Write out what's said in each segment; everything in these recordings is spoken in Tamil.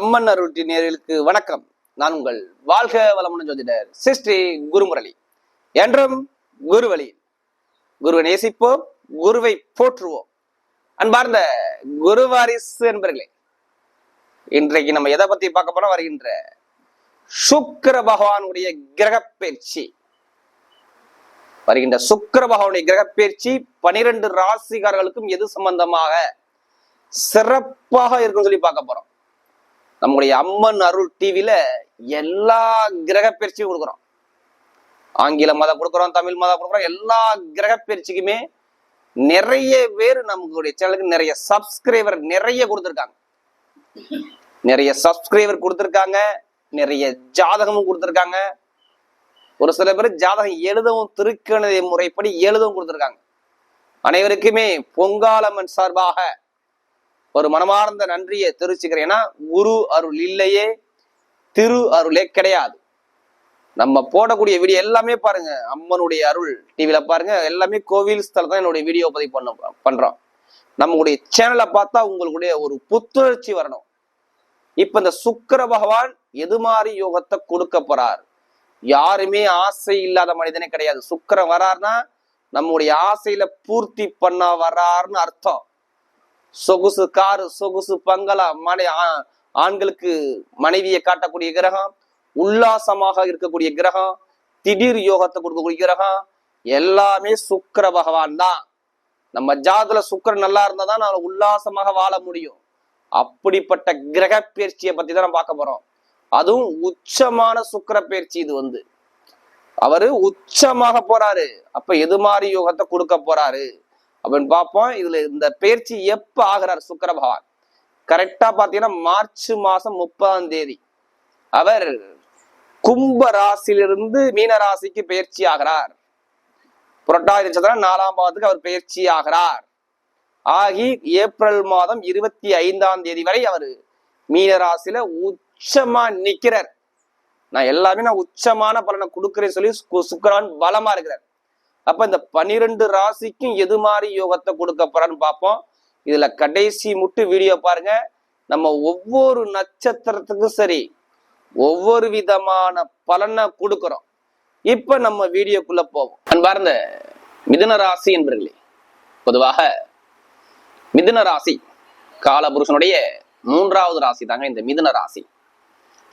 அம்மன் அருட்டி நேர்களுக்கு வணக்கம். நான் உங்கள் வாழ்க வளமுடன் ஜோதிடர் சிஸ்டி குருமுரளி. என்றும் குருவழி. குருவை நேசிப்போம் குருவை போற்றுவோம். அன்பார்ந்த குருவாரிசு என்பர்களே இன்றைக்கு நம்ம எதை பத்தி பார்க்க போறோம்? வருகின்ற சுக்கிர பகவானுடைய கிரக பயிற்சி வருகின்ற சுக்கர பகவானுடைய கிரக பயிற்சி பனிரெண்டு ராசிகாரர்களுக்கும் எது சம்பந்தமாக சிறப்பாக இருக்குன்னு சொல்லி பார்க்க போறோம். நம்முடைய அம்மன் அருள் டிவியில எல்லா கிரக பயிற்சியும் கொடுக்குறோம். ஆங்கில மதம் கொடுக்குறோம் தமிழ் மதம் கொடுக்குறோம் எல்லா கிரக பயிற்சிக்குமே நிறைய பேர் நம்மளுடைய சேனலுக்கு நிறைய சப்ஸ்கிரைபர் நிறைய கொடுத்துருக்காங்க. நிறைய சப்ஸ்கிரைபர் கொடுத்துருக்காங்க நிறைய ஜாதகமும் கொடுத்துருக்காங்க. ஒரு சில பேர் ஜாதகம் எழுதவும் திருக்கணித முறைப்படி எழுதவும் கொடுத்துருக்காங்க. அனைவருக்குமே பொங்காலம்மன் சார்பாக ஒரு மனமார்ந்த நன்றியை தெரிவிச்சுக்கிறேன். ஏன்னா குரு அருள் இல்லையே திரு அருளே கிடையாது. நம்ம போடக்கூடிய வீடியோ எல்லாமே பாருங்க. அம்மனுடைய அருள் டிவியில பாருங்க. எல்லாமே கோவில் ஸ்தலம் தான் என்னுடைய வீடியோ பதிவு பண்ண பண்றோம். நம்மளுடைய சேனலை பார்த்தா உங்களுடைய ஒரு புத்துணர்ச்சி வரணும். இப்ப இந்த சுக்கர பகவான் எது மாதிரி யோகத்தை கொடுக்க போறார்? யாருமே ஆசை இல்லாத மனிதனே கிடையாது. சுக்கரம் வரார்னா நம்முடைய ஆசையில பூர்த்தி பண்ண வராருன்னு அர்த்தம். சொகுசு காரு சொகுசு பங்களா மனை ஆ- ஆண்களுக்கு மனைவியை காட்டக்கூடிய கிரகம் உல்லாசமாக இருக்கக்கூடிய கிரகம் திடீர் யோகத்தை கொடுக்கக்கூடிய கிரகம் எல்லாமே சுக்கிர பகவான் தான். நம்ம ஜாதத்துல சுக்கிரன் நல்லா இருந்தா தான் நான் உல்லாசமாக வாழ முடியும். அப்படிப்பட்ட கிரக பயிற்சியை பத்தி தான் நம்ம பார்க்க போறோம். அதுவும் உச்சமான சுக்கிர பயிற்சி இது வந்து. அவரு உச்சமாக போறாரு. அப்ப எது மாதிரி யோகத்தை கொடுக்க போறாரு? அப்படின்னு பார்ப்போம். இதுல இந்த பயிற்சி எப்ப ஆகிறார்? சுக்கர பகவான் கரெக்டா பாத்தீங்கன்னா மார்ச் மாசம் முப்பதாம் தேதி. அவர் கும்ப ராசியிலிருந்து மீன ராசிக்கு பயிற்சி ஆகிறார். புரட்டாதி நட்சத்திரம் நாலாம் பாவத்துக்கு அவர் பயிற்சி ஆகிறார். ஆகி ஏப்ரல் மாதம் இருபத்தி ஐந்தாம் தேதி வரை அவர் மீன ராசியில உச்சமா நிக்கிறார். நான் எல்லாமே நான் உச்சமான பலனை கொடுக்குறேன்னு சொல்லி சு- பலமா இருக்கிறார். அப்ப இந்த பனிரெண்டு ராசிக்கும் எது மாதிரி யோகத்தை கொடுக்க போறான்னு பார்ப்போம். இதுல கடைசி முட்டு வீடியோ பாருங்க. நம்ம ஒவ்வொரு நட்சத்திரத்துக்கும் சரி ஒவ்வொரு விதமான பலனை கொடுக்கிறோம். இப்ப நம்ம வீடியோக்குள்ள போவோம். அன்பார்ந்த மிதுன ராசி என்பர்களே பொதுவாக மிதுன ராசி காலபுருஷனுடைய மூன்றாவது ராசி தாங்க இந்த மிதுன ராசி.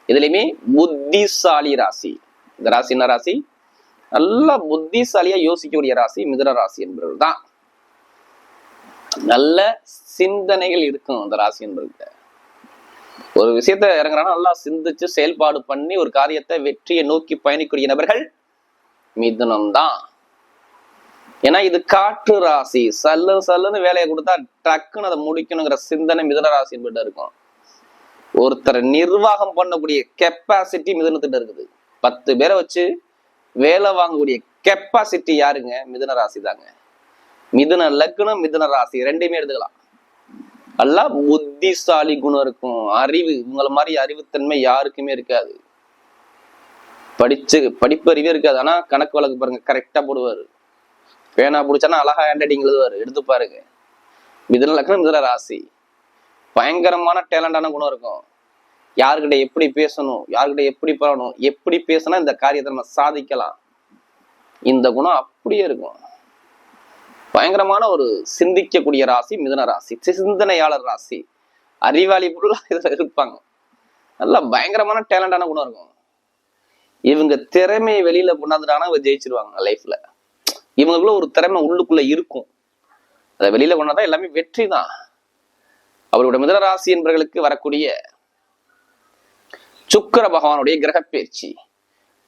இதுலயுமே புத்திசாலி ராசி. இந்த ராசி என்ன ராசி? நல்ல புத்திசாலியா யோசிக்கக்கூடிய ராசி மிதுன ராசி என்பவர்கள் தான் நல்ல சிந்தனைகள் இருக்கும் அந்த ராசி என்பவர்கிட்ட. ஒரு விஷயத்த இறங்குறானா நல்லா சிந்திச்சு செயல்பாடு பண்ணி ஒரு காரியத்தை வெற்றியை நோக்கி பயணிக்கூடிய நபர்கள் மிதுனம் தான் ஏன்னா இது காற்று ராசி. சல்லு சல்லுன்னு வேலையை கொடுத்தா டக்குன்னு அதை முடிக்கணுங்கிற சிந்தனை மிதுன ராசி என்பது இருக்கும். ஒருத்தரை நிர்வாகம் பண்ணக்கூடிய கெப்பாசிட்டி மிதுனத்திட்ட இருக்குது. பத்து பேரை வச்சு வேலை வாங்கக்கூடிய கெப்பாசிட்டி யாருங்க? மிதுன ராசி தாங்க. மிதுன லக்னம் மிதுன ராசி. ரெண்டையுமே எடுத்துக்கலாம். நல்லா புத்திசாலி குணம் இருக்கும். அறிவு உங்களை மாதிரி அறிவுத்தன்மை யாருக்குமே இருக்காது. படிச்சு படிப்பறிவே இருக்காது. ஆனா கணக்கு வழக்கு பாருங்க கரெக்டா போடுவாரு. பேனா பிடிச்சானா அழகா ஹேண்ட் ரைட்டிங் எழுதுவாரு. எடுத்து பாருங்க. மிதுன லக்னம் மிதுன ராசி. பயங்கரமான டேலண்டான குணம் இருக்கும். யாருக்கிட்ட எப்படி பேசணும் யாருக்கிட்ட எப்படி பழகணும் எப்படி பேசினா இந்த காரியத்தை நம்ம சாதிக்கலாம். இந்த குணம் அப்படியே இருக்கும். பயங்கரமான ஒரு சிந்திக்கக்கூடிய ராசி மிதன ராசி சிந்தனையாளர் ராசி. அறிவாளி பொருளாக இதில் இருப்பாங்க. நல்லா பயங்கரமான டேலண்டான குணம் இருக்கும். இவங்க திறமையை வெளியில கொண்டாந்துட்டாங்கன்னா இவங்க ஜெயிச்சிருவாங்க லைஃப்ல இவங்களுக்குள்ள ஒரு திறமை உள்ளுக்குள்ள இருக்கும். அதை வெளியில கொண்டாதான் எல்லாமே வெற்றி தான் அவருடைய மிதன ராசி என்பவர்களுக்கு வரக்கூடிய சுக்கர பகவானுடைய கிரக பயிற்சி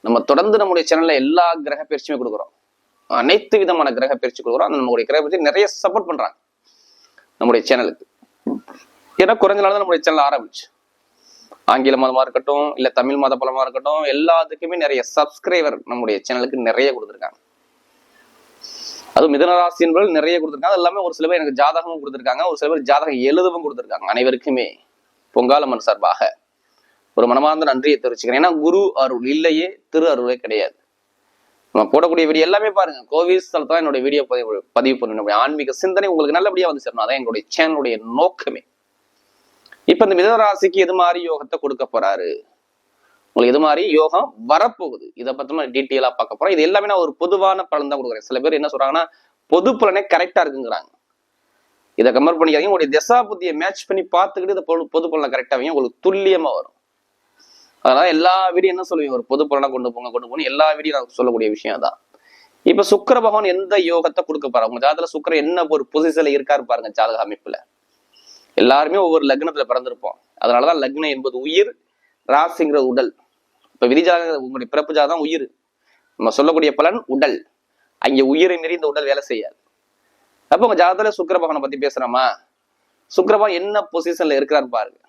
நம்ம தொடர்ந்து நம்முடைய சேனல்ல எல்லா கிரக பயிற்சியுமே கொடுக்குறோம். அனைத்து விதமான கிரக பயிற்சி கொடுக்குறோம். அந்த நம்முடைய கிரக பயிற்சி நிறைய சப்போர்ட் பண்றாங்க நம்முடைய சேனலுக்கு ஏன்னா குறைஞ்ச நாள் தான் நம்முடைய சேனல் ஆரம்பிச்சு. ஆங்கில மதமா இருக்கட்டும் இல்ல தமிழ் மத பலமா இருக்கட்டும் எல்லாத்துக்குமே நிறைய சப்ஸ்கிரைபர் நம்முடைய சேனலுக்கு நிறைய கொடுத்துருக்காங்க. அதுவும் மிதனராசி என்பவர்கள் நிறைய கொடுத்துருக்காங்க. அது எல்லாமே ஒரு சில பேர் எனக்கு ஜாதகமும் கொடுத்துருக்காங்க. ஒரு சில பேர் ஜாதகம் எழுதவும் கொடுத்துருக்காங்க அனைவருக்குமே. பொங்காலம்மன் சார்பாக. ஒரு மனமார்ந்த நன்றியை தெரிவிச்சுக்கிறேன். ஏன்னா குரு அருள் இல்லையே திரு அருளே கிடையாது. நம்ம போடக்கூடிய வீடியோ எல்லாமே பாருங்க. கோவில் ஸ்தலத்துல தான் என்னுடைய வீடியோ பதிவு பதிவு பண்ணணும். ஆன்மீக சிந்தனை உங்களுக்கு நல்லபடியா வந்து சேரணும். அதான் எங்களுடைய சேனலுடைய நோக்கமே. இப்ப இந்த மிதராசிக்கு எது மாதிரி யோகத்தை கொடுக்க போறாரு? உங்களுக்கு எது மாதிரி யோகம் வரப்போகுது? இதை பத்தி நம்ம டீட்டெயிலா பார்க்க போறோம். இது எல்லாமே நான் ஒரு பொதுவான பலன் தான் கொடுக்குறேன். சில பேர் என்ன சொல்றாங்கன்னா பொது பலனே கரெக்டா இருக்குங்கிறாங்க. இதை கம்பேர் பண்ணிக்காதீங்க. உங்களுடைய திசா புத்தியை மேட்ச் பண்ணி பார்த்துக்கிட்டு இதை பொது பொது பலனை கரெக்டாக உங்களுக்கு துல்லியமா வரும். அதனால எல்லா வீடியும் என்ன சொல்லுவீங்க? ஒரு பொது புலனை கொண்டு போங்க கொண்டு போகணும் எல்லா வீடியும் நான் சொல்லக்கூடிய விஷயம் தான் இப்ப சுக்கர பகவான் எந்த யோகத்தை கொடுக்க போறாங்க உங்க ஜாதகத்துல சுக்கிரன் என்ன ஒரு பொசிஷன்ல இருக்காரு பாருங்க ஜாதக அமைப்புல. எல்லாருமே ஒவ்வொரு லக்னத்துல பிறந்திருப்போம். அதனாலதான் லக்னம் என்பது உயிர் ராசிங்கிற உடல். இப்ப விதிஜாத உங்களுடைய பிறப்பு ஜாதகம் உயிர். நம்ம சொல்லக்கூடிய பலன் உடல். அங்கே உயிரை மீறி இந்த உடல் வேலை செய்யாது. அப்ப உங்க ஜாதகத்துல சுக்கர பகவானை பத்தி பேசுறோமா? சுக்கிர என்ன பொசிஷன்ல இருக்கிறான்னு பாருங்க.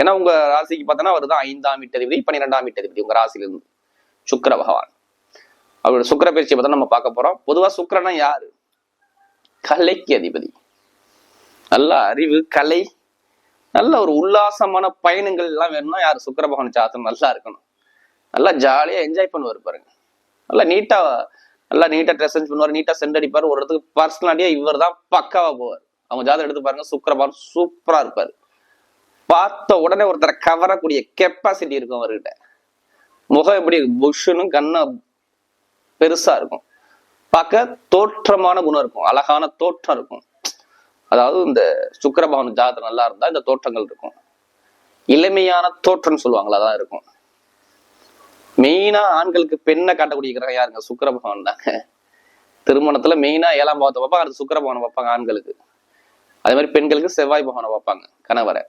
ஏன்னா உங்க ராசிக்கு பார்த்தோன்னா அவர் தான் ஐந்தாம் வீட்டதிபதி பன்னிரெண்டாம் வீட்டதிபதி உங்க ராசியில சுக்கர பகவான். அவரோட சுக்கிர பயிற்சியை பார்த்தா நம்ம பார்க்க போறோம். பொதுவா சுக்கிரனா யாரு? கலைக்கு அதிபதி. நல்ல அறிவு கலை நல்ல ஒரு உல்லாசமான பயணங்கள் எல்லாம் வேணும்னா யார்? சுக்கர பகவான் சாத்தம் நல்லா இருக்கணும். நல்லா ஜாலியா என்ஜாய் பண்ணுவார் பாருங்க. நல்லா நீட்டா நல்லா நீட்டா ட்ரெஸ் பண்ணுவார் நீட்டா சென்ட் அடிப்பார். ஒரு இடத்துக்கு பர்சனாலிட்டியா இவர் தான் பக்காவா போவார். அவங்க ஜாதகம் எடுத்து பாருங்க சுக்கர பகவான் சூப்பரா இருப்பாரு. பார்த்த உடனே ஒருத்தரை கவரக்கூடிய கெப்பாசிட்டி இருக்கும் அவர்கிட்ட. முகம் எப்படி புஷ்ஷுன்னு கண்ணா பெருசா இருக்கும். பார்க்க தோற்றமான குணம் இருக்கும். அழகான தோற்றம் இருக்கும். அதாவது இந்த சுக்கிரபவன் ஜாதகம் நல்லா இருந்தா இந்த தோற்றங்கள் இருக்கும். இளமையான தோற்றம்னு சொல்லுவாங்களா அதான் இருக்கும். மெயினா ஆண்களுக்கு பெண்ணை காட்டக்கூடிய கிரகம் யாருங்க சுக்கிர தாங்க திருமணத்துல மெயினா ஏழாம் பாவத்தை பார்ப்பாங்க அடுத்து சுக்கரபவனை பார்ப்பாங்க ஆண்களுக்கு. அதே மாதிரி பெண்களுக்கு செவ்வாய் பகவானை பார்ப்பாங்க கணவரை.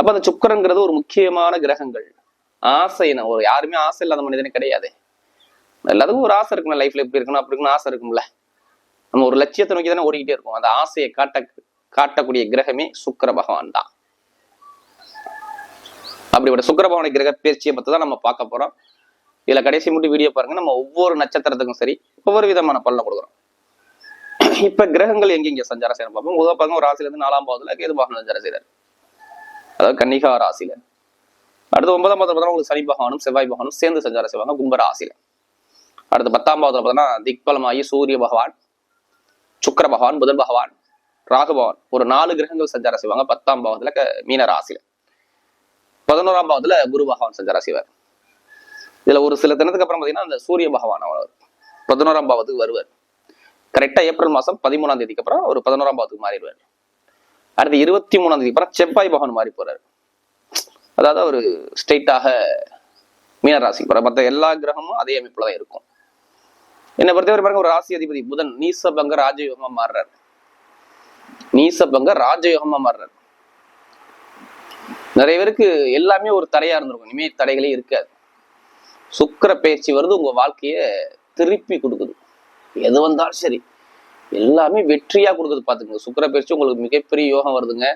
அப்ப அந்த சுக்கரங்கிறது ஒரு முக்கியமான கிரகங்கள். ஆசை ஒரு யாருமே ஆசை இல்லாத மனிதனே கிடையாது. எல்லாத்துக்கும் ஒரு ஆசை இருக்கும்ல லைஃப்ல எப்படி இருக்கணும் அப்படி இருக்கணும் ஆசை இருக்கும்ல. நம்ம ஒரு லட்சியத்தை நோக்கி தானே ஓடிக்கிட்டே இருக்கும். அந்த ஆசையை காட்ட காட்டக்கூடிய கிரகமே சுக்கிர பகவான் தான். அப்படிப்பட்ட சுக்கிர பகவான கிரக பயிற்சியை பத்தி தான் நம்ம பார்க்க போறோம். இதுல கடைசி மட்டும் வீடியோ பாருங்க. நம்ம ஒவ்வொரு நட்சத்திரத்துக்கும் சரி ஒவ்வொரு விதமான பலனை கொடுக்குறோம். இப்ப கிரகங்கள் எங்க இங்க சஞ்சாரம் செய்யணும் பார்ப்போம். முதல் பாருங்க ஒரு ராசில இருந்து நாலாம் பாவத்துல கேது பகவான் சஞ்சாரம் செய்யறாரு அதாவது கன்னிகா ராசியில. அடுத்து ஒன்பதாம் பாதத்தில் பார்த்தா உங்களுக்கு சனி பகவானும் செவ்வாய் பகவானும் சேர்ந்து சஞ்சாரம் செய்வாங்க கும்ப ராசியில. அடுத்து பத்தாம் பாதத்தில் பார்த்தோன்னா திக்பலமாகி சூரிய பகவான் சுக்கர பகவான் புதன் பகவான் ராகு பகவான். ஒரு நாலு கிரகங்கள் சஞ்சாரம் செய்வாங்க. பத்தாம் பாவத்துல மீன ராசியில. பதினோராம் பாவத்துல குரு பகவான் சஞ்சாரம் செய்வார். இதுல ஒரு சில தினத்துக்கு அப்புறம் பாத்தீங்கன்னா அந்த சூரிய பகவான் அவர் பதினோராம் பாவத்துக்கு வருவார். கரெக்டா ஏப்ரல் மாசம் பதிமூணாம் தேதிக்கு அப்புறம் ஒரு பதினோராம் பாவத்துக்கு மாறிடுவார். அடுத்து இருபத்தி மூணாம் தேதி அப்புறம் செவ்வாய் பகவான் மாறி போறாரு. அதாவது அவர் ஸ்ட்ரெயிட்டாக மீனராசி போற மற்ற எல்லா கிரகமும் அதே அமைப்புல தான் இருக்கும். என்னை பொறுத்தவரை பாருங்க ஒரு ராசி அதிபதி புதன் நீசபங்க ராஜயோகமா மாறுறாரு. நீசபங்க ராஜயோகமா மாறுறாரு. நிறைய பேருக்கு எல்லாமே ஒரு தடையா இருந்திருக்கும். இனிமே தடைகளே இருக்காது. சுக்கிர பயிற்சி வருது உங்க வாழ்க்கைய திருப்பி கொடுக்குது. எது வந்தாலும் சரி. எல்லாமே வெற்றியா கொடுக்குறது பாத்துக்கோங்க. சுக்கர பயிற்சி உங்களுக்கு மிகப்பெரிய யோகம் வருதுங்க.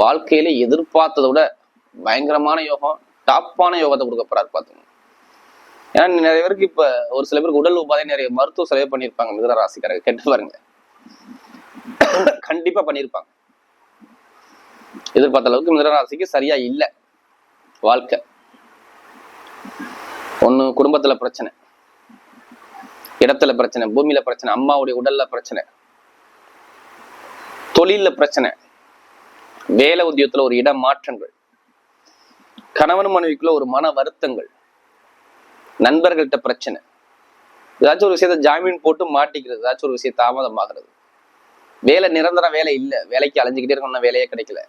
வாழ்க்கையில எதிர்பார்த்ததை விட பயங்கரமான யோகம் டாப்பான யோகத்தை கொடுக்க போறாரு பாத்துக்கோங்க. ஏன்னா நிறைய பேருக்கு இப்ப ஒரு சில பேருக்கு உடல் உபாதை நிறைய மருத்துவ செலவு பண்ணியிருப்பாங்க மிதன ராசிக்காரங்க. கேட்டு பாருங்க. கண்டிப்பா பண்ணியிருப்பாங்க. எதிர்பார்த்த அளவுக்கு மிதன ராசிக்கு சரியா இல்லை வாழ்க்கை. ஒன்று குடும்பத்துல பிரச்சனை. இடத்துல பிரச்சனை பூமியில பிரச்சனை அம்மாவுடைய உடல்ல பிரச்சனை தொழில்ல பிரச்சனை வேலை உத்தியோகத்துல ஒரு இட மாற்றங்கள் கணவன் மனைவிக்குள்ள ஒரு மன வருத்தங்கள் நண்பர்கள்ட்ட பிரச்சனை ஏதாச்சும் ஒரு விஷயத்த ஜாமீன் போட்டு மாட்டிக்கிறது ஏதாச்சும் ஒரு விஷயம் தாமதமாகிறது வேலை நிரந்தர வேலை இல்லை வேலைக்கு அலைஞ்சுக்கிட்டே இருக்கணும்னா வேலையே கிடைக்கல.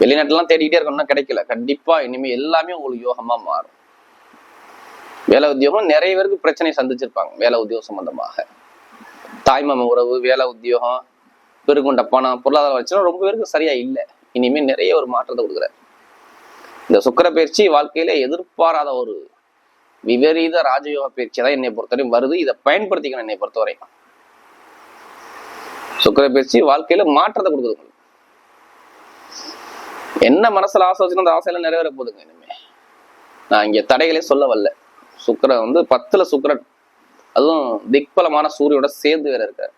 வெளிநாட்டுலாம் தேடிக்கிட்டே இருக்கணும்னா கிடைக்கல கண்டிப்பா இனிமே எல்லாமே உங்களுக்கு யோகமா மாறும். வேலை உத்தியோகம் நிறைய பேருக்கு பிரச்சனை சந்திச்சிருப்பாங்க வேலை உத்தியோகம் சம்பந்தமாக. தாய்மாம உறவு வேலை உத்தியோகம் பெருகொண்ட பணம் பொருளாதார வச்சுனா ரொம்ப பேருக்கு சரியா இல்லை. இனிமே நிறைய ஒரு மாற்றத்தை கொடுக்குறாரு. இந்த சுக்கிர பயிற்சி வாழ்க்கையில எதிர்பாராத ஒரு விபரீத ராஜயோக பயிற்சி தான் என்னை பொறுத்தவரையும் வருது. இதை பயன்படுத்திக்கணும் என்னை பொறுத்தவரைக்கும் சுக்கிர பயிற்சி வாழ்க்கையில மாற்றத்தை கொடுக்குது என்ன மனசுல ஆசை வச்சுன்னா அந்த ஆசையெல்லாம் நிறைவேற போகுதுங்க இனிமே. நான் இங்க தடைகளே சொல்ல வரல. சுக்கிரன் வந்து பத்துல சுக்கிரன். அதுவும் திக்பலமான சூரியோட சேர்ந்து வேற இருக்காரு.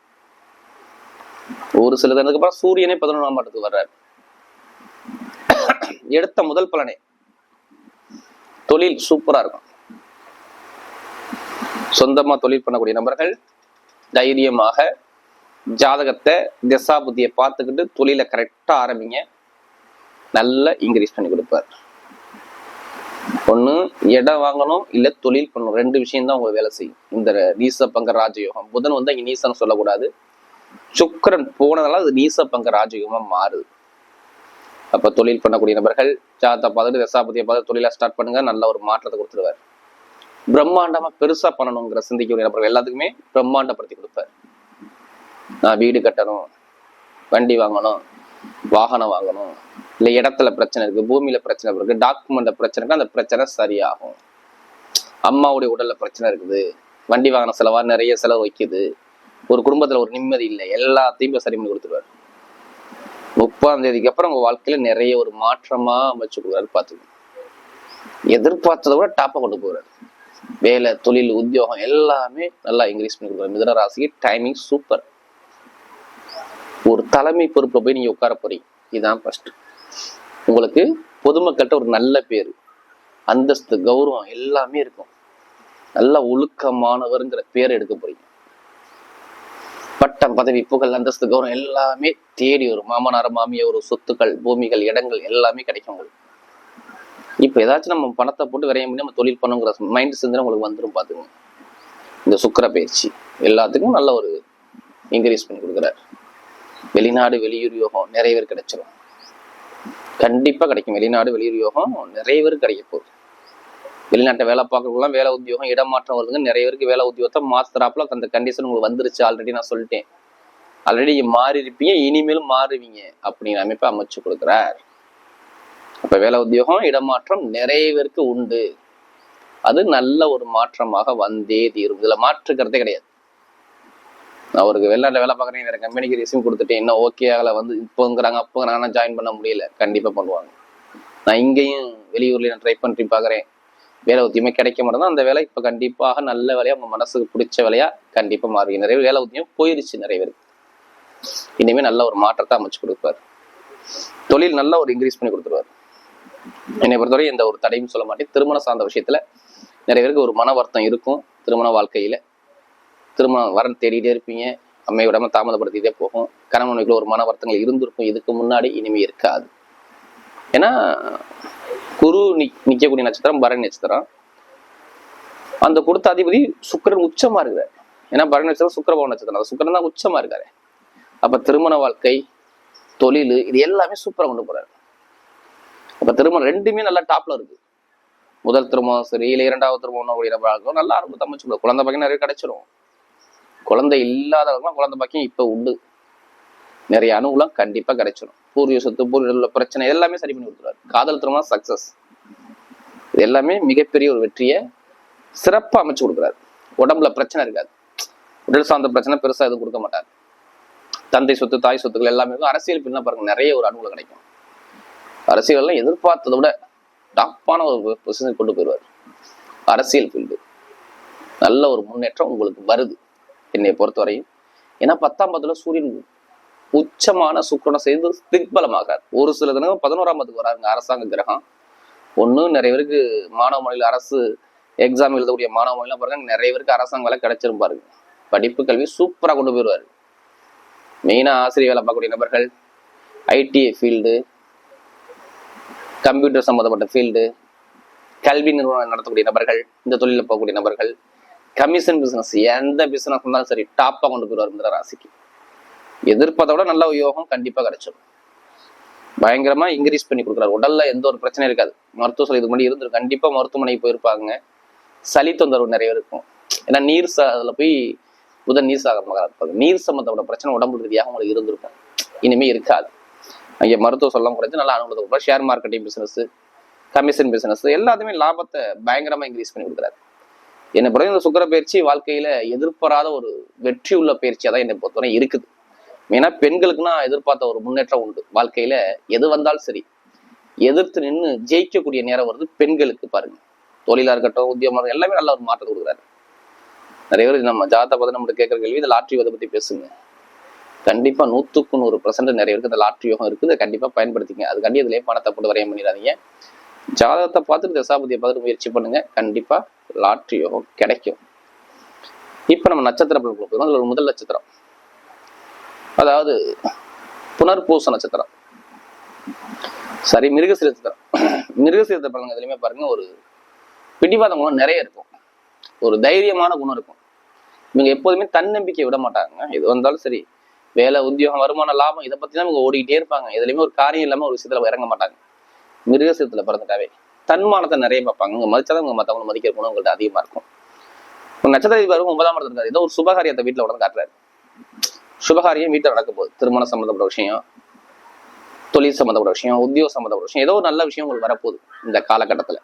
ஒரு சில தினத்துக்கு அப்புறம் சூரியனே பதினொன்றாம் பாட்டுக்கு வர்றாரு. எடுத்த முதல் பலனே. தொழில் சூப்பரா இருக்கும். சொந்தமா தொழில் பண்ணக்கூடிய நபர்கள் தைரியமாக ஜாதகத்தை திசா புத்தியை பார்த்துக்கிட்டு தொழிலை கரெக்டா ஆரம்பிங்க. நல்ல இன்க்ரீஸ் பண்ணி கொடுப்பார். இடம் வாங்கணும் இல்ல தொழில் பண்ணணும். ரெண்டு விஷயம் தான் உங்களுக்கு வேலை செய்யும். இந்த நீச பங்க ராஜயோகம். புதன் வந்து இங்க நீசன்னு சொல்லக்கூடாது. சுக்கரன் போனதால அது நீச பங்க ராஜயோகமா மாறுது. அப்ப தொழில் பண்ணக்கூடிய நபர்கள் ஜாதத்தை பார்த்துட்டு தசாபதியை பார்த்து தொழிலா ஸ்டார்ட் பண்ணுங்க. நல்ல ஒரு மாற்றத்தை கொடுத்துருவார். பிரம்மாண்டமா பெருசா பண்ணணுங்கிற சிந்திக்கக்கூடிய நபர்கள் எல்லாத்துக்குமே பிரம்மாண்டப்படுத்தி கொடுப்பார். நான் வீடு கட்டணும் வண்டி வாங்கணும் வாகனம் வாங்கணும் இல்லை இடத்துல பிரச்சனை இருக்குது பூமியில் பிரச்சனை இருக்குது டாக்குமெண்ட்டில் பிரச்சனை இருக்குது அந்த பிரச்சனை சரியாகும். அம்மாவுடைய உடலில் பிரச்சனை இருக்குது வண்டி வாகன செலவாக நிறைய செலவு வைக்குது. ஒரு குடும்பத்தில் ஒரு நிம்மதி இல்லை எல்லாத்தையும் சரி பண்ணி கொடுத்துருவாரு. முப்பதாம் தேதிக்கு அப்புறம் உங்கள் வாழ்க்கையில் நிறைய ஒரு மாற்றமாக அமைச்சு கொடுக்குறாரு பார்த்துக்கணும். எதிர்பார்த்ததை விட டாப்பாக கொண்டு போகிறாரு வேலை தொழில் உத்தியோகம் எல்லாமே நல்லா இன்க்ரீஸ் பண்ணி கொடுக்குறாரு மிதன ராசிக்கு டைமிங் சூப்பர் ஒரு தலைமை பொறுப்பை போய் நீங்கள் உட்கார போறீங்க. இதுதான் ஃபஸ்ட்டு உங்களுக்கு பொதுமக்கள்கிட்ட ஒரு நல்ல பேர் அந்தஸ்து கௌரவம் எல்லாமே இருக்கும். நல்ல ஒழுக்கமானவருங்கிற பேர் எடுக்க போறீங்க. பட்டம் பதவி புகழ் அந்தஸ்து கௌரவம் எல்லாமே தேடி வரும். மாமனார் மாமியார் ஒரு சொத்துக்கள் பூமிகள் இடங்கள் எல்லாமே கிடைக்கும் உங்களுக்கு. இப்ப ஏதாச்சும் நம்ம பணத்தை போட்டு விரையும் பண்ணி நம்ம தொழில் பண்ணுங்கிற மைண்ட் சிந்தனை உங்களுக்கு வந்துடும் பாத்துக்கோங்க. இந்த சுக்கர பயிற்சி எல்லாத்துக்கும் நல்ல ஒரு இன்க்ரீஸ் பண்ணி கொடுக்குறாரு. வெளிநாடு வெளியூர் யோகம் நிறைய பேர் கிடைச்சிரும். கண்டிப்பா கிடைக்கும். வெளிநாடு வெளியூர் யோகம் நிறைய பேருக்கு கிடைக்க போகுது. வெளிநாட்டை வேலை பார்க்கறவங்களாம் வேலை உத்தியோகம் இடமாற்றம் வருதுங்க. நிறைய பேருக்கு வேலை உத்தியோகத்தை மாத்துறாப்புல அந்த கண்டிஷன் உங்களுக்கு வந்துருச்சு ஆல்ரெடி நான் சொல்லிட்டேன். ஆல்ரெடி மாறி இருப்பீங்க இனிமேலும் மாறுவீங்க அப்படிங்கிற அமைப்பை அமைச்சு கொடுக்குறார். அப்ப வேலை உத்தியோகம் இடமாற்றம் நிறைய பேருக்கு உண்டு. அது நல்ல ஒரு மாற்றமாக வந்தே தீரும். இதுல மாற்றுக்கிறதே கிடையாது. அவருக்கு வெளிநாட்டில் வேலை பார்க்குறேன் வேறு கம்பெனிக்கு ரெசியூம் கொடுத்துட்டேன் இன்னும் ஓகே ஆகலை வந்து இப்போங்கிறாங்க அப்போங்கிறாங்க ஜாயின் பண்ண முடியல. கண்டிப்பாக பண்ணுவாங்க. நான் இங்கேயும் வெளியூரில் நான் ட்ரை பண்ணி பார்க்குறேன். வேலை உத்தியமே கிடைக்க மாட்டேன் அந்த வேலை இப்போ கண்டிப்பாக நல்ல வேலையாக உங்கள் மனசுக்கு பிடிச்ச வேலையாக கண்டிப்பாக மாறுவீங்க. நிறைய பேர் வேலை உத்தியம் போயிடுச்சு நிறைய பேருக்கு. இனிமேல் நல்ல ஒரு மாற்றத்தை அமைச்சு கொடுப்பாரு. தொழில் நல்ல ஒரு இன்க்ரீஸ் பண்ணி கொடுத்துருவாரு. என்னை பொறுத்தவரை எந்த ஒரு தடையும் சொல்ல மாட்டேன். திருமணம் சார்ந்த விஷயத்துல நிறைய பேருக்கு ஒரு மன வருத்தம் இருக்கும். திருமண வாழ்க்கையில திருமணம் வரன் தேடிட்டே இருப்பீங்க. அம்மை விடாம தாமதப்படுத்திட்டே போகும். கணவனுக்குள்ள ஒரு மன வருத்தங்கள் இருந்திருக்கும். இதுக்கு முன்னாடி இனிமே இருக்காது. ஏன்னா குரு நி- நட்சத்திரம் பரணி நட்சத்திரம். அந்த கொடுத்த அதிபதி சுக்கிரன் உச்சமா இருக்கிறார். ஏன்னா பரணி நட்சத்திரம் சுக்கிரபவன் நட்சத்திரம். அந்த சுக்கரன் தான் உச்சமா இருக்காரு. அப்ப திருமண வாழ்க்கை தொழில் இது எல்லாமே சூப்பரா கொண்டு போறாரு. அப்ப திருமணம் ரெண்டுமே நல்லா டாப்ல இருக்கு. முதல் திருமணம் சரி இல்ல இரண்டாவது திருமணம் நல்லா ஆரம்பத்தை அமைச்சு குழந்தை பாக்கியம் நிறைய கிடைச்சிரும். குழந்தை இல்லாதவங்க குழந்தை பாக்கியம் இப்போ உண்டு. நிறைய அனுகூலம் கண்டிப்பாக கிடைச்சிடும் பூர்வீக சொத்து பூர்வீக பிரச்சனை எல்லாமே சரி பண்ணி கொடுத்துருவாரு. காதல் திருமணம் சக்சஸ் இது எல்லாமே மிகப்பெரிய ஒரு வெற்றியை சிறப்பாக அமைச்சு கொடுக்குறாரு. உடம்புல பிரச்சனை இருக்காது. உடல் சார்ந்த பிரச்சனை பெருசாக எதுவும் கொடுக்க மாட்டார். தந்தை சொத்து தாய் சொத்துக்கள் எல்லாமே இருக்கும் அரசியல் பின்னா பாருங்க நிறைய ஒரு அனுகூலம் கிடைக்கும். அரசியல்லாம் எதிர்பார்த்ததை விட டாப்பான ஒரு பொசிஷன் கொண்டு போயிடுவார். அரசியல் ஃபீல்டு நல்ல ஒரு முன்னேற்றம் உங்களுக்கு வருது. என்னை பொறுத்தவரையும். ஏன்னா பத்தாம் பத்துல சூரியன் உச்சமான சுக்கரனை சேர்ந்து திக்பலமாகார் ஒரு சில தினம் பதினோராம் பத்துக்கு வராங்க அரசாங்க கிரகம். ஒன்று நிறைய பேருக்கு மாணவ மொழியில் அரசு எக்ஸாம் எழுதக்கூடிய மாணவ மொழிலாம் பாருங்க நிறைய பேருக்கு அரசாங்க வேலை கிடைச்சிரும் பாருங்க. படிப்பு கல்வி சூப்பராக கொண்டு போயிடுவாரு. மெயினாக ஆசிரியர் வேலை பார்க்கக்கூடிய நபர்கள் ஐடி ஃபீல்டு கம்ப்யூட்டர் சம்மந்தப்பட்ட ஃபீல்டு கல்வி நிறுவனம் நடத்தக்கூடிய நபர்கள் இந்த தொழிலில் போகக்கூடிய நபர்கள் கமிஷன் பிசினஸ் எந்த பிசினஸ் இருந்தாலும் சரி டாப்பா கொண்டு போயிடுவார் இந்த ராசிக்கு. எதிர்ப்பதை விட நல்ல யோகம் கண்டிப்பா கிடைச்சிடும் பயங்கரமா இன்க்ரீஸ் பண்ணி கொடுக்குறாரு. உடல்ல எந்த ஒரு பிரச்சனையும் இருக்காது. மருத்துவ சொல்லி இதுக்கு முன்னாடி இருந்துரு கண்டிப்பா மருத்துவமனைக்கு போயிருப்பாங்க. சளி தொந்தரவு நிறைய இருக்கும். ஏன்னா நீர் சா அதுல போய் புதன் நீர் சாகமாக இருப்பாங்க நீர் சம்மந்தப்பட்ட பிரச்சனை உடம்பு ரீதியாக உங்களுக்கு இருந்திருக்கும். இனிமே இருக்காது. அங்கே மருத்துவ சொல்லம் குறைஞ்சு நல்லா அனுகூலத்தை share marketing business commission business எல்லாத்தையுமே லாபத்தை பயங்கரமாக இன்க்ரீஸ் பண்ணி கொடுக்குறாரு. என்னை பொறுத்த இந்த சுக்கர பயிற்சி வாழ்க்கையில எதிர்பாராத ஒரு வெற்றி உள்ள பயிற்சியாக தான் என்னை பொறுத்தவரை இருக்குது. ஏன்னா பெண்களுக்குன்னா எதிர்பார்த்த ஒரு முன்னேற்றம் உண்டு. வாழ்க்கையில எது வந்தாலும் சரி எதிர்த்து நின்று ஜெயிக்கக்கூடிய நேரம் வருது பெண்களுக்கு பாருங்க. தொழிலா இருக்கட்டும் உத்தியமாக எல்லாமே நல்ல ஒரு மாற்றம் கொடுக்குறாரு. நிறைய பேர் நம்ம ஜாதகத்தை பார்த்து நம்மளுக்கு கேட்குற கேள்வி இந்த லாட்ரி யோகத்தை பத்தி பேசுங்க. கண்டிப்பா நூத்துக்கு நூறு பர்சன்ட் நிறைய பேருக்கு இந்த லாட்ரி யோகம் இருக்குது. அதை கண்டிப்பா பயன்படுத்திங்க அதுக்காண்டி இதுலயே பணத்தை போட்டு வரையம் பண்ணிடாதீங்க ஜாதகத்தை பார்த்துட்டு தசாபதியை பார்த்துட்டு முயற்சி பண்ணுங்க. கண்டிப்பா லாட்ரி யோகம் கிடைக்கும். இப்ப நம்ம நட்சத்திர பலன்களுக்கு போயிடும் அதுல ஒரு முதல் நட்சத்திரம். அதாவது புனர்பூச நட்சத்திரம். சரி மிருகசீரத்தை மிருகசீரத்தை பிறந்தவங்க எதுலையுமே பாருங்க ஒரு பிடிவாத குணம் நிறைய இருக்கும். ஒரு தைரியமான குணம் இருக்கும். இவங்க எப்போதுமே தன்னம்பிக்கை விட மாட்டாங்க. இது வந்தாலும் சரி வேலை உத்தியோகம் வருமான லாபம் இதை பத்தி தான் இவங்க ஓடிக்கிட்டே இருப்பாங்க. எதுலையுமே ஒரு காரியம் இல்லாம ஒரு விஷயத்துல இறங்க மாட்டாங்க. மிருகசீரத்தில் பிறந்துட்டாவே தன்மானத்தை நிறைய பார்ப்பாங்க. உங்க மதிச்சாதான் உங்க மற்றவங்க மதிக்கிற குணம் உங்கள்கிட்ட அதிகமா இருக்கும். ஒரு நட்சத்திர ஒன்பதாம் இடத்துல இருக்காரு. ஏதோ ஒரு சுபகாரியத்தை வீட்டில் உடனே காட்டுறாரு. சுபகாரியம் வீட்டில் நடக்க போகுது. திருமணம் சம்பந்தப்பட்ட விஷயம் தொழில் சம்மந்தப்பட்ட விஷயம் உத்தியோக சம்மந்தப்பட்ட விஷயம் ஏதோ ஒரு நல்ல விஷயம் உங்களுக்கு வரப்போகுது இந்த காலகட்டத்துல.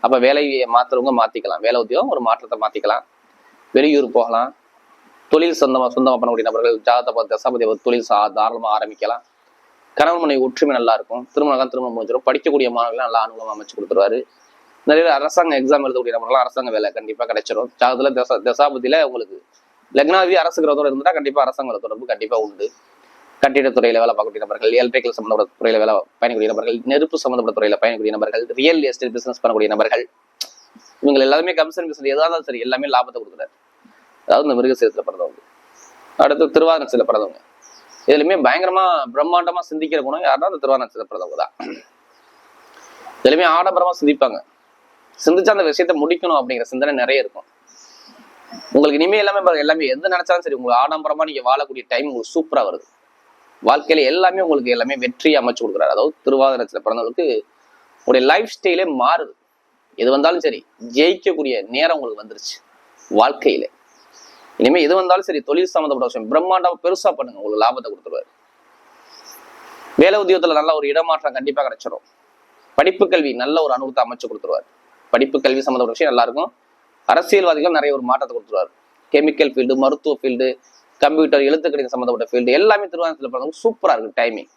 அப்ப வேலையை மாத்துறவங்க மாத்திக்கலாம். வேலை உத்தியோகம் ஒரு மாற்றத்தை மாத்திக்கலாம். வெளியூர் போகலாம். தொழில் சொந்தமா சொந்தமா பண்ணக்கூடிய நபர்கள் ஜாதக தசாபதி தொழில் சா தாராளமா ஆரம்பிக்கலாம். கணவன் மனைவி ஒற்றுமை நல்லா இருக்கும். திருமணம் திருமணம் முடிஞ்சிடும். படிக்கக்கூடிய மாணவர்கள் நல்லா அனுகூலம் அமைச்சு கொடுத்துருவாரு. நிறைய அரசாங்க எக்ஸாம் எழுதக்கூடிய நபர்கள் அரசாங்க வேலை கண்டிப்பா கிடைச்சிடும் ஜாதகத்துல தசா தசாபதியில உங்களுக்கு லக்னாதி அரசு கிரகத்தோடு இருந்தா கண்டிப்பா அரசாங்க தொடர்பு கண்டிப்பா உண்டு. கட்டிடத்துறையில வேலை பார்க்கக்கூடிய நபர்கள் எலக்ட்ரிக்கல் சம்பந்தப்பட்ட துறையில வேலை பயணக்கூடிய நபர்கள் நெருப்பு சம்பந்தப்பட்ட துறையில பயணக்கூடிய நபர்கள் ரியல் எஸ்டேட் பிசினஸ் பண்ணக்கூடிய நபர்கள். இவங்க எல்லாருமே கமிஷன் பிசினஸ் எதாக இருந்தாலும் சரி எல்லாமே லாபத்தை கொடுக்குறாரு. அதாவது இந்த மிருகசீரத்தில் பிறந்தவங்க. அடுத்து திருவாதிரத்துல பிறந்தவங்க. இதுலயுமே பயங்கரமா பிரம்மாண்டமா சிந்திக்கிற குணம் யாருன்னா அந்த திருவாதிரத்துல பிறந்தவங்க தான். இதுலயுமே ஆடம்பரமா சிந்திப்பாங்க. சிந்திச்சா அந்த விஷயத்த முடிக்கணும் அப்படிங்கிற சிந்தனை நிறைய இருக்கும். உங்களுக்கு இனிமே எல்லாமே எல்லாமே எது நினைச்சாலும் சரி உங்களுக்கு ஆடம்பரமா நீங்க வாழக்கூடிய டைம் உங்களுக்கு சூப்பரா வருது. வாழ்க்கையில எல்லாமே உங்களுக்கு எல்லாமே வெற்றி அமைச்சு கொடுக்குறாரு. அதாவது திருவாதிரத்துல பிறந்தவங்களுக்கு உங்களுடைய லைஃப் ஸ்டைலே மாறுது. எது வந்தாலும் சரி ஜெயிக்கக்கூடிய நேரம் உங்களுக்கு வந்துருச்சு. வாழ்க்கையில. இனிமே எது வந்தாலும் சரி தொழில் சம்மந்தப்பட்ட விஷயம். பிரம்மாண்டமா பெருசா பண்ணுங்க உங்களுக்கு லாபத்தை கொடுத்துருவாரு. வேலை உத்தியோகத்துல நல்ல ஒரு இடமாற்றம் கண்டிப்பா கிடைச்சிடும் படிப்பு கல்வி நல்ல ஒரு அனுபவத்தை அமைச்சு கொடுத்துருவாரு. படிப்பு கல்வி சம்மந்தப்பட்ட விஷயம் நல்லா இருக்கும். அரசியல்வாதிகள் நிறைய ஒரு மாற்றத்தை கொடுத்துருவாரு. கெமிக்கல் ஃபீல்டு மருத்துவ ஃபீல்டு கம்ப்யூட்டர் எழுத்துக்கணித சம்மந்தப்பட்ட ஃபீல்டு எல்லாமே திருவாரூரத்தில் பிறந்தவங்க சூப்பரா இருக்கு டைமிங்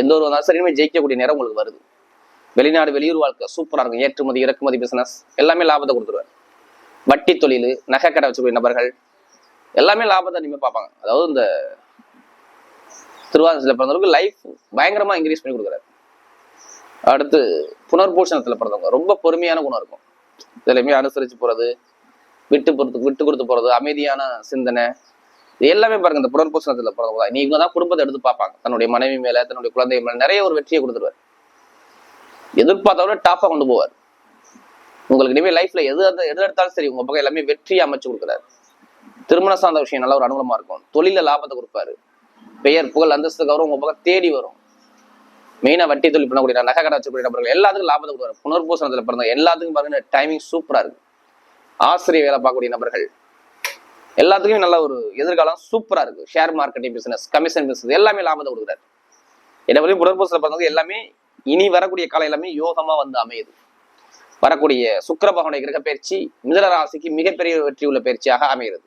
எந்த ஒரு வந்தாலும் சரியுமே ஜெயிக்கக்கூடிய நேரம் உங்களுக்கு வருது. வெளிநாடு வெளியூர் வாழ்க்கை சூப்பரா இருக்கும். ஏற்றுமதி இறக்குமதி பிசினஸ் எல்லாமே லாபத்தை கொடுத்துருவாரு. வட்டி தொழில் நகை கடை வச்சுக்கூடிய நபர்கள் எல்லாமே லாபத்தை இனிமேல் பார்ப்பாங்க. அதாவது இந்த திருவாரூரத்தில் பிறந்தவங்களுக்கு லைஃப் பயங்கரமாக இன்க்ரீஸ் பண்ணி கொடுக்குறாரு. அடுத்து புனர்பூஷணத்தில் பிறந்தவங்க ரொம்ப பொறுமையான குணம் இருக்கும். இதுலையுமே அனுசரித்து போகிறது விட்டு பொறுத்து விட்டு கொடுத்து போகிறது அமைதியான சிந்தனை இது எல்லாமே பாருங்க இந்த புனர்பூசணத்துல பிறந்தவங்க தான். நீங்க தான் குடும்பத்தை எடுத்து பார்ப்பாங்க. தன்னுடைய மனைவி மேலே தன்னுடைய குழந்தை மேலே நிறைய ஒரு வெற்றியை கொடுத்துருவார். எதிர்பார்த்தவரை டாப்பாக கொண்டு போவார். உங்களுக்கு இனிமே லைஃப்ல எது எது எது எடுத்தாலும் சரி உங்க பக்கம் எல்லாமே வெற்றியை அமைச்சு கொடுக்குறாரு. திருமண சார்ந்த விஷயம் நல்ல ஒரு அனுகூலமா இருக்கும். தொழில லாபத்தை கொடுப்பாரு. பெயர் புகழ் அந்தஸ்து கௌரவம் உங்க பக்கம் தேடி வரும். மெயினா வட்டி தொழில் பண்ணக்கூடிய நகை கடை வச்சக்கூடிய நபர்கள் எல்லாத்துக்கும் லாபத்தை கொடுப்பாரு. புனர்பூசணத்துல பிறந்த எல்லாத்துக்கும் பாருங்க டைமிங் சூப்பரா இருக்கு. ஆசிரியர் வேலை பார்க்கக்கூடிய நபர்கள் எல்லாத்துக்குமே நல்ல ஒரு எதிர்காலம் சூப்பரா இருக்கு. Share marketing business commission business எல்லாமே லாபத்தை கொடுக்குறாரு. என்ன பத்தி புனர்பூசல பிறந்தவங்க எல்லாமே இனி வரக்கூடிய காலம் எல்லாமே யோகமா வந்து அமையுது. வரக்கூடிய சுக்கிர பகவானுடைய கிரக பயிற்சி மிதன ராசிக்கு மிகப்பெரிய வெற்றி உள்ள பயிற்சியாக அமைகிறது.